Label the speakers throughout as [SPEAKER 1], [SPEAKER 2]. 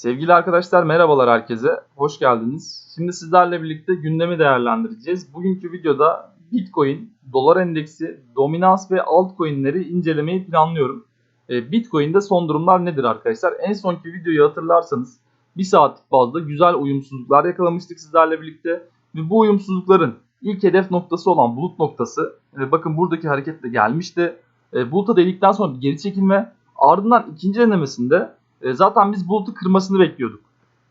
[SPEAKER 1] Sevgili arkadaşlar merhabalar herkese. Hoş geldiniz. Şimdi sizlerle birlikte gündemi değerlendireceğiz. Bugünkü videoda Bitcoin, dolar endeksi, dominans ve altcoin'leri incelemeyi planlıyorum. E, Bitcoin'de son durumlar nedir arkadaşlar? En sonki videoyu hatırlarsanız bir saatlik bazda güzel uyumsuzluklar yakalamıştık sizlerle birlikte. Ve bu uyumsuzlukların ilk hedef noktası olan bulut noktası, e, bakın buradaki hareketle gelmişti. E, buluta değdikten sonra geri çekilme, ardından ikinci denemesinde e, zaten biz bulutu kırmasını bekliyorduk.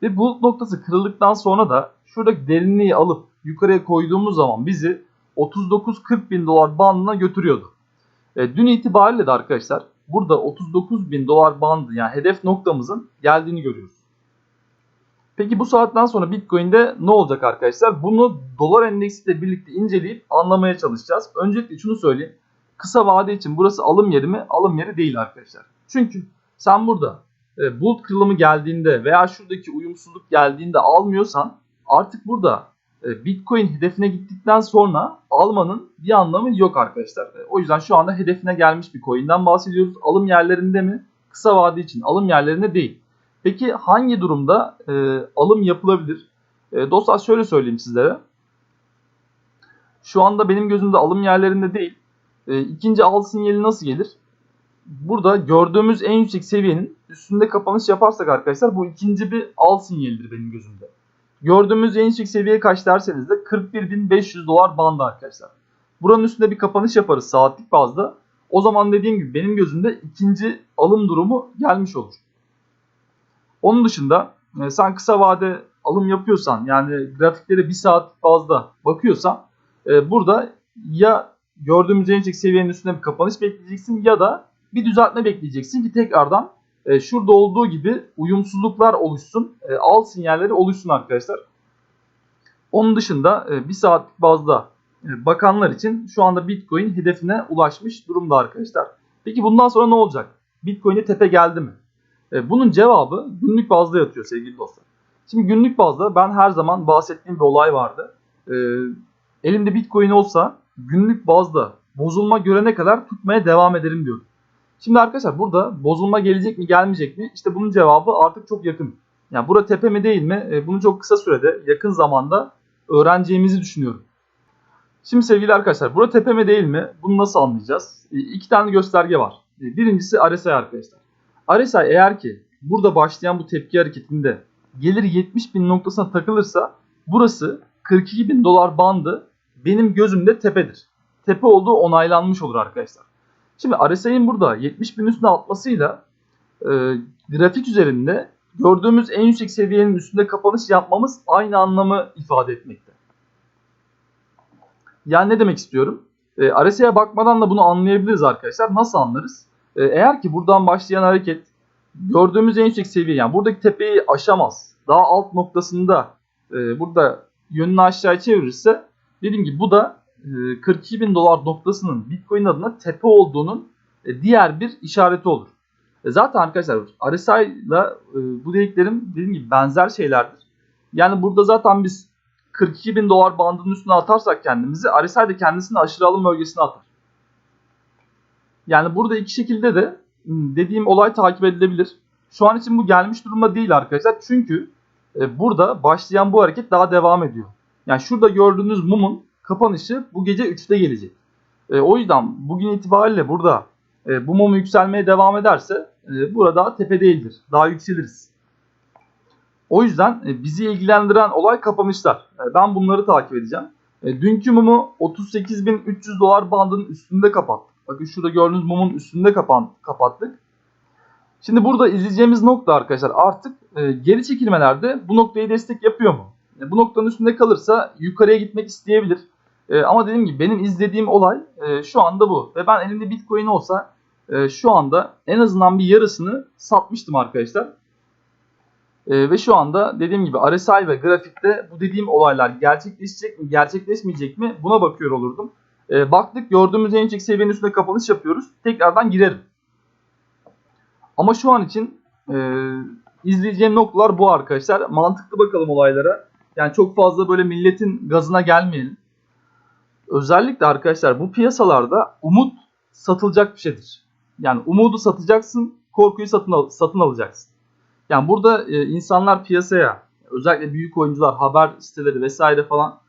[SPEAKER 1] Ve bulut noktası kırıldıktan sonra da şuradaki derinliği alıp yukarıya koyduğumuz zaman bizi 39-40 bin dolar bandına götürüyordu. E, dün itibariyle de arkadaşlar burada 39 bin dolar bandı yani hedef noktamızın geldiğini görüyoruz. Peki bu saatten sonra Bitcoin'de ne olacak arkadaşlar? Bunu dolar endeksiyle birlikte inceleyip anlamaya çalışacağız. Öncelikle şunu söyleyeyim. Kısa vade için burası alım yeri mi? Alım yeri değil arkadaşlar. Çünkü sen burada e, bulut kırılımı geldiğinde veya şuradaki uyumsuzluk geldiğinde almıyorsan artık burada e, Bitcoin hedefine gittikten sonra almanın bir anlamı yok arkadaşlar. E, o yüzden şu anda hedefine gelmiş bir coin'den bahsediyoruz. Alım yerlerinde mi? Kısa vade için alım yerlerinde değil. Peki hangi durumda e, alım yapılabilir? E, dostlar şöyle söyleyeyim sizlere. Şu anda benim gözümde alım yerlerinde değil. E, ikinci al sinyali nasıl gelir? Burada gördüğümüz en yüksek seviyenin üstünde kapanış yaparsak arkadaşlar bu ikinci bir al sinyalidir benim gözümde. Gördüğümüz en yüksek seviye kaç derseniz de 41.500 dolar bandı arkadaşlar. Buranın üstünde bir kapanış yaparız saatlik bazda. O zaman dediğim gibi benim gözümde ikinci alım durumu gelmiş olur. Onun dışında e, sen kısa vade alım yapıyorsan yani grafiklere bir saat bazda bakıyorsan e, burada ya gördüğümüz en yüksek seviyenin üstünde bir kapanış bekleyeceksin ya da bir düzeltme bekleyeceksin ki tekrardan e, şurada olduğu gibi uyumsuzluklar oluşsun, e, al sinyalleri oluşsun arkadaşlar. Onun dışında e, bir saatlik bazda e, bakanlar için şu anda Bitcoin hedefine ulaşmış durumda arkadaşlar. Peki bundan sonra ne olacak? Bitcoin'e tepe geldi mi? E, bunun cevabı günlük bazda yatıyor sevgili dostlar. Şimdi günlük bazda ben her zaman bahsettiğim bir olay vardı. E, elimde Bitcoin olsa günlük bazda bozulma görene kadar tutmaya devam ederim diyordum. Şimdi arkadaşlar burada bozulma gelecek mi gelmeyecek mi? İşte bunun cevabı artık çok yakın. Yani bura tepe mi değil mi? E, bunu çok kısa sürede yakın zamanda öğreneceğimizi düşünüyorum. Şimdi sevgili arkadaşlar bura tepe mi değil mi? Bunu nasıl anlayacağız? E, iki tane gösterge var. E, birincisi RSI arkadaşlar. RSI eğer ki burada başlayan bu tepki hareketinde gelir 70 bin noktasına takılırsa burası 42 bin dolar bandı benim gözümde tepedir. Tepe olduğu onaylanmış olur arkadaşlar. Şimdi RSI'nin burada 70 bin üstüne atmasıyla e, grafik üzerinde gördüğümüz en yüksek seviyenin üstünde kapanış yapmamız aynı anlamı ifade etmekte. Yani ne demek istiyorum? E, RSI'ye bakmadan da bunu anlayabiliriz arkadaşlar. Nasıl anlarız? E, eğer ki buradan başlayan hareket gördüğümüz en yüksek seviye yani buradaki tepeyi aşamaz. Daha alt noktasında e, burada yönünü aşağı çevirirse dediğim gibi bu da 42 e, bin dolar noktasının Bitcoin adına tepe olduğunun e, diğer bir işareti olur. E, zaten arkadaşlar RSI ile bu dediklerim dediğim gibi benzer şeylerdir. Yani burada zaten biz 42 bin dolar bandının üstüne atarsak kendimizi RSI de kendisini aşırı alım bölgesine atar. Yani burada iki şekilde de dediğim olay takip edilebilir. Şu an için bu gelmiş durumda değil arkadaşlar. Çünkü burada başlayan bu hareket daha devam ediyor. Yani şurada gördüğünüz mumun kapanışı bu gece 3'te gelecek. E, o yüzden bugün itibariyle burada e, bu mum yükselmeye devam ederse e, burada tepe değildir. Daha yükseliriz. O yüzden e, bizi ilgilendiren olay kapanışlar. E, ben bunları takip edeceğim. E, dünkü mumu 38.300 dolar bandının üstünde kapattık. Bakın şurada gördüğünüz mumun üstünde kapan, kapattık. Şimdi burada izleyeceğimiz nokta arkadaşlar artık e, geri çekilmelerde bu noktayı destek yapıyor mu? E, bu noktanın üstünde kalırsa yukarıya gitmek isteyebilir. E, ama dediğim gibi benim izlediğim olay e, şu anda bu. Ve ben elimde Bitcoin olsa e, şu anda en azından bir yarısını satmıştım arkadaşlar. E, ve şu anda dediğim gibi RSI ve grafikte bu dediğim olaylar gerçekleşecek mi gerçekleşmeyecek mi buna bakıyor olurdum. E, baktık gördüğümüz en yüksek seviyenin üstünde kapanış yapıyoruz. Tekrardan girerim. Ama şu an için e, izleyeceğim noktalar bu arkadaşlar. Mantıklı bakalım olaylara. Yani çok fazla böyle milletin gazına gelmeyelim. Özellikle arkadaşlar bu piyasalarda umut satılacak bir şeydir. Yani umudu satacaksın, korkuyu satın, al satın alacaksın. Yani burada e, insanlar piyasaya özellikle büyük oyuncular, haber siteleri vesaire falan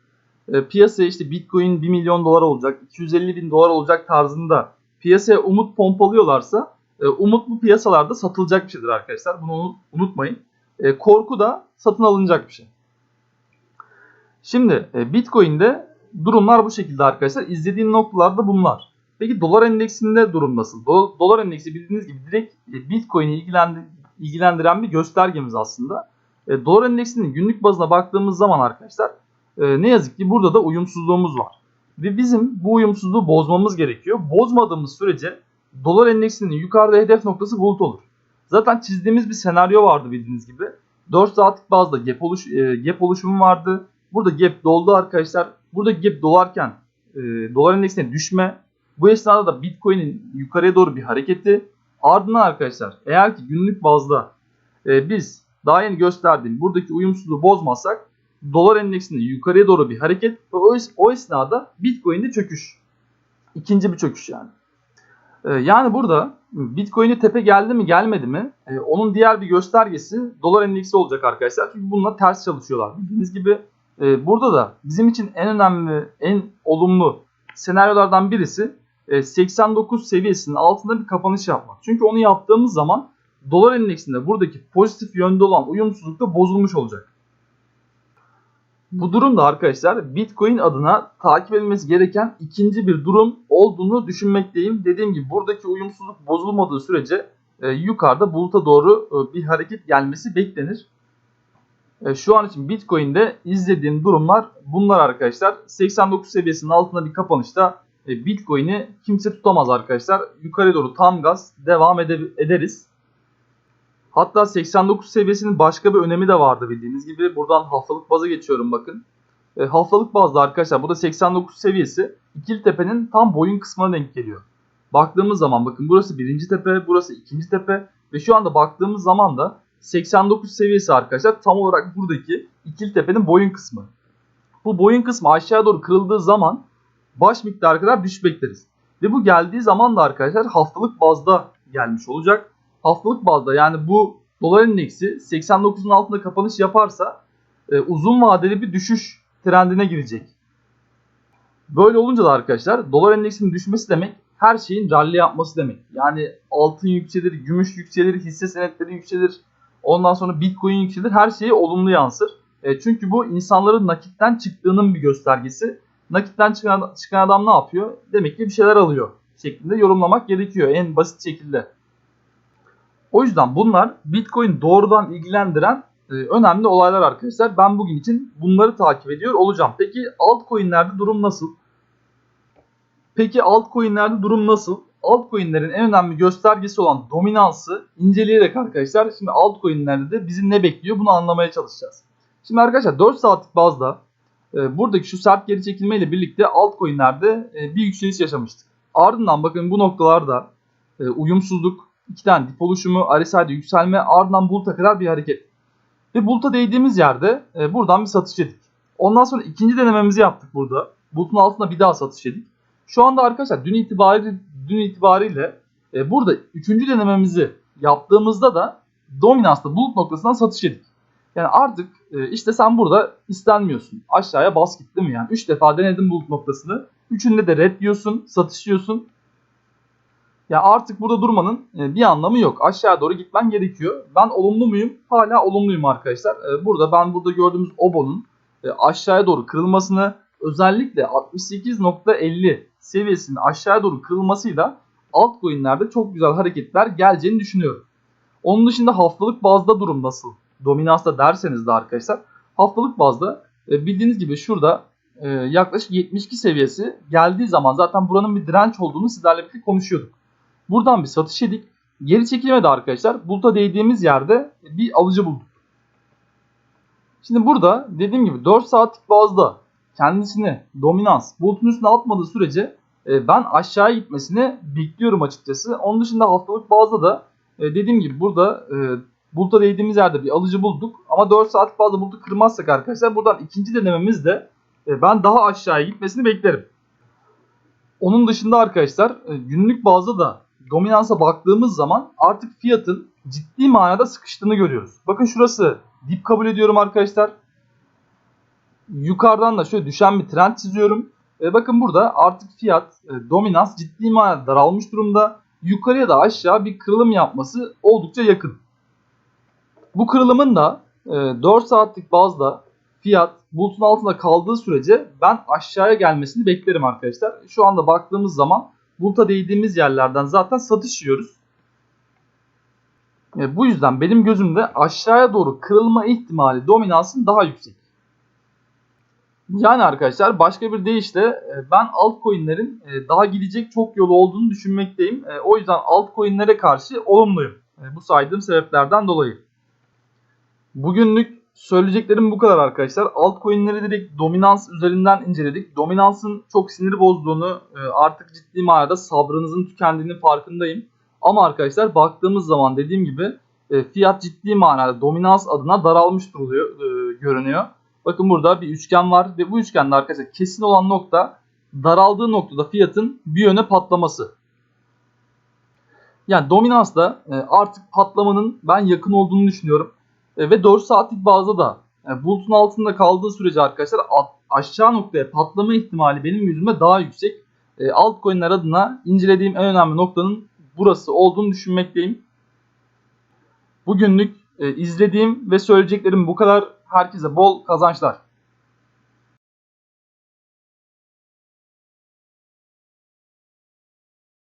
[SPEAKER 1] e, piyasaya işte Bitcoin 1 milyon dolar olacak, 250 bin dolar olacak tarzında piyasaya umut pompalıyorlarsa e, umut bu piyasalarda satılacak bir şeydir arkadaşlar. Bunu unutmayın. E, korku da satın alınacak bir şey. Şimdi e, Bitcoin'de durumlar bu şekilde arkadaşlar. İzlediğim noktalarda bunlar. Peki dolar endeksinde durum nasıl? Do- dolar endeksi bildiğiniz gibi direkt e, Bitcoin'i ilgilendir- ilgilendiren bir göstergemiz aslında. E, dolar endeksinin günlük bazına baktığımız zaman arkadaşlar e, ne yazık ki burada da uyumsuzluğumuz var. Ve bizim bu uyumsuzluğu bozmamız gerekiyor. Bozmadığımız sürece dolar endeksinin yukarıda hedef noktası bulut olur. Zaten çizdiğimiz bir senaryo vardı bildiğiniz gibi. 4 saatlik bazda gap, oluş, e, gap oluşumu vardı. Burada gap doldu arkadaşlar. Burada gap dolarken e, dolar endeksine düşme. Bu esnada da Bitcoin'in yukarıya doğru bir hareketi. Ardından arkadaşlar eğer ki günlük bazda e, biz daha yeni gösterdiğim buradaki uyumsuzluğu bozmazsak dolar endeksinde yukarıya doğru bir hareket ve o, o esnada Bitcoin'de çöküş. İkinci bir çöküş yani. E, yani burada Bitcoin'e tepe geldi mi gelmedi mi e, onun diğer bir göstergesi dolar endeksi olacak arkadaşlar. Çünkü bununla ters çalışıyorlar. Bildiğiniz gibi e, burada da bizim için en önemli, en olumlu senaryolardan birisi e, 89 seviyesinin altında bir kapanış yapmak. Çünkü onu yaptığımız zaman dolar endeksinde buradaki pozitif yönde olan uyumsuzluk da bozulmuş olacak. Bu durumda arkadaşlar Bitcoin adına takip edilmesi gereken ikinci bir durum olduğunu düşünmekteyim. Dediğim gibi buradaki uyumsuzluk bozulmadığı sürece e, yukarıda buluta doğru e, bir hareket gelmesi beklenir. E, şu an için Bitcoin'de izlediğim durumlar bunlar arkadaşlar. 89 seviyesinin altında bir kapanışta e, Bitcoin'i kimse tutamaz arkadaşlar. Yukarı doğru tam gaz devam ede- ederiz. Hatta 89 seviyesinin başka bir önemi de vardı bildiğiniz gibi. Buradan haftalık baza geçiyorum bakın. E, haftalık bazda arkadaşlar burada 89 seviyesi ikili tepenin tam boyun kısmına denk geliyor. Baktığımız zaman bakın burası birinci tepe, burası ikinci tepe ve şu anda baktığımız zaman da 89 seviyesi arkadaşlar tam olarak buradaki ikili tepenin boyun kısmı. Bu boyun kısmı aşağıya doğru kırıldığı zaman baş miktarı kadar düş bekleriz. Ve bu geldiği zaman da arkadaşlar haftalık bazda gelmiş olacak. Haftalık bazda yani bu dolar endeksi 89'un altında kapanış yaparsa e, uzun vadeli bir düşüş trendine girecek. Böyle olunca da arkadaşlar dolar endeksinin düşmesi demek her şeyin rally yapması demek. Yani altın yükselir, gümüş yükselir, hisse senetleri yükselir. Ondan sonra bitcoin yükselir. Her şeye olumlu yansır. E, çünkü bu insanların nakitten çıktığının bir göstergesi. Nakitten çıkan, çıkan adam ne yapıyor? Demek ki bir şeyler alıyor şeklinde yorumlamak gerekiyor en basit şekilde. O yüzden bunlar Bitcoin doğrudan ilgilendiren e, önemli olaylar arkadaşlar. Ben bugün için bunları takip ediyor olacağım. Peki altcoin'lerde durum nasıl? Peki altcoin'lerde durum nasıl? Altcoin'lerin en önemli göstergesi olan dominansı inceleyerek arkadaşlar şimdi altcoin'lerde de bizi ne bekliyor bunu anlamaya çalışacağız. Şimdi arkadaşlar 4 saatlik bazda e, buradaki şu sert geri çekilme ile birlikte altcoin'lerde e, bir yükseliş yaşamıştık. Ardından bakın bu noktalarda e, uyumsuzluk, iki tane dip oluşumu, RSI'de yükselme ardından buluta kadar bir hareket. Ve buluta değdiğimiz yerde e, buradan bir satış yedik. Ondan sonra ikinci denememizi yaptık burada. Bulutun altında bir daha satış yedik. Şu anda arkadaşlar dün itibariyle, dün itibariyle e, burada üçüncü denememizi yaptığımızda da dominansta bulut noktasından satış yedik. Yani artık e, işte sen burada istenmiyorsun. Aşağıya bas git değil mi? Yani 3 defa denedin bulut noktasını. Üçünde de red diyorsun, satış diyorsun. Ya artık burada durmanın e, bir anlamı yok. Aşağı doğru gitmen gerekiyor. Ben olumlu muyum? Hala olumluyum arkadaşlar. E, Burada ben burada gördüğümüz OBO'nun e, aşağıya doğru kırılmasını özellikle 68.50 seviyesinin aşağıya doğru kırılmasıyla altcoin'lerde çok güzel hareketler geleceğini düşünüyorum. Onun dışında haftalık bazda durum nasıl? Dominansta derseniz de arkadaşlar haftalık bazda e, bildiğiniz gibi şurada e, yaklaşık 72 seviyesi geldiği zaman zaten buranın bir direnç olduğunu sizlerle birlikte konuşuyorduk. Buradan bir satış yedik. Geri çekilmedi arkadaşlar. Buluta değdiğimiz yerde bir alıcı bulduk. Şimdi burada dediğim gibi 4 saatlik bazda kendisini dominans bulutun üstüne atmadığı sürece e, ben aşağıya gitmesini bekliyorum açıkçası. Onun dışında haftalık bazda da e, dediğim gibi burada e, buluta değdiğimiz yerde bir alıcı bulduk. Ama 4 saatlik bazda bulutu kırmazsak arkadaşlar buradan ikinci denememiz de e, ben daha aşağıya gitmesini beklerim. Onun dışında arkadaşlar e, günlük bazda da dominansa baktığımız zaman artık fiyatın ciddi manada sıkıştığını görüyoruz. Bakın şurası dip kabul ediyorum arkadaşlar. Yukarıdan da şöyle düşen bir trend çiziyorum. E, bakın burada artık fiyat e, dominans ciddi manada daralmış durumda. Yukarıya da aşağı bir kırılım yapması oldukça yakın. Bu kırılımın da e, 4 saatlik bazda fiyat bulutun altında kaldığı sürece ben aşağıya gelmesini beklerim arkadaşlar. Şu anda baktığımız zaman buluta değdiğimiz yerlerden zaten satış yiyoruz. E, bu yüzden benim gözümde aşağıya doğru kırılma ihtimali dominansın daha yüksek. Yani arkadaşlar başka bir deyişle e, ben altcoin'lerin e, daha gidecek çok yolu olduğunu düşünmekteyim. E, O yüzden altcoin'lere karşı olumluyum. Bu saydığım sebeplerden dolayı. Bugünlük söyleyeceklerim bu kadar arkadaşlar. Altcoin'leri direkt dominans üzerinden inceledik. Dominansın çok sinir bozduğunu artık ciddi manada sabrınızın tükendiğinin farkındayım. Ama arkadaşlar baktığımız zaman dediğim gibi fiyat ciddi manada dominans adına daralmış duruluyor, görünüyor. Bakın burada bir üçgen var ve bu üçgende arkadaşlar kesin olan nokta daraldığı noktada fiyatın bir yöne patlaması. Yani dominansta e, artık patlamanın ben yakın olduğunu düşünüyorum. E, ve 4 saatlik bazda da e, bulutun altında kaldığı sürece arkadaşlar aşağı noktaya patlama ihtimali benim yüzüme daha yüksek. Altcoin'ler adına incelediğim en önemli noktanın burası olduğunu düşünmekteyim. Bugünlük izlediğim ve söyleyeceklerim bu kadar. Herkese bol kazançlar.